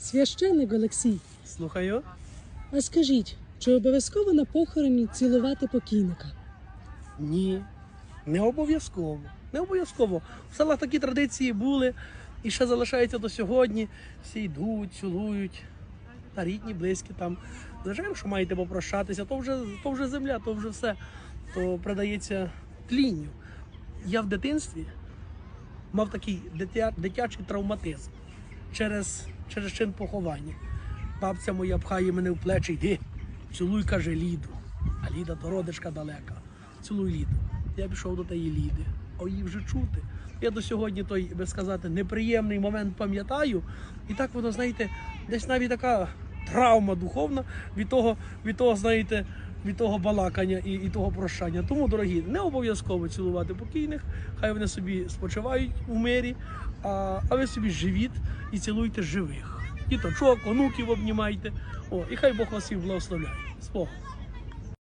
Священник Олексій, Слухаю. а скажіть, чи обов'язково на похороні цілувати покійника? Ні. Не обов'язково. Не обов'язково. В селах такі традиції були і ще залишаються до сьогодні. Всі йдуть, цілують. Та рідні, близькі там. Звичайно, що маєте попрощатися, то вже, то вже земля, то вже все. То придається тлінню. Я в дитинстві мав такий дитя, дитячий травматизм через, через чин поховання. Бабця моя пхає мене в плечі, йди, цілуй, каже, Ліду. А Ліда то родичка далека. Цілуй Ліду. Я пішов до тієї Ліди, а її вже чути. Я до сьогодні той, би сказати, неприємний момент пам'ятаю. І так воно, знаєте, десь навіть така травма духовна від того, від того, знаєте, від того балакання і, і того прощання. Тому, дорогі, не обов'язково цілувати покійних, хай вони собі спочивають у мирі, а, а ви собі живіть і цілуйте живих. Діточок, онуків обнімайте. О, і хай Бог вас всіх благословляє. З Богом.